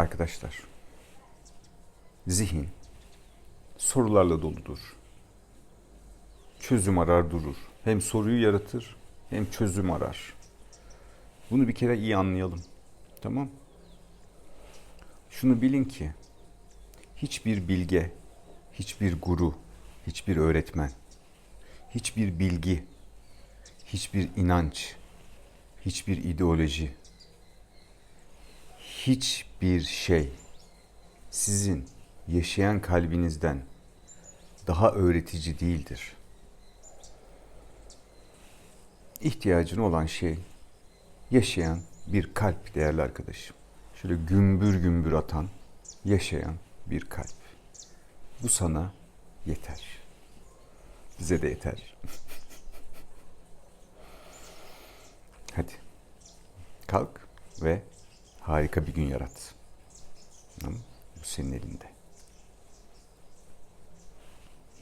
Arkadaşlar, zihin sorularla doludur. Çözüm arar durur. Hem soruyu yaratır hem çözüm arar. Bunu bir kere iyi anlayalım. Tamam? Şunu bilin ki hiçbir bilge, hiçbir guru, hiçbir öğretmen, hiçbir bilgi, hiçbir inanç, hiçbir ideoloji, hiçbir şey sizin yaşayan kalbinizden daha öğretici değildir. İhtiyacın olan şey yaşayan bir kalp değerli arkadaşım. Şöyle gümbür gümbür atan, yaşayan bir kalp. Bu sana yeter. Bize de yeter. Hadi. Kalk ve harika bir gün yarat. Bu senin elinde.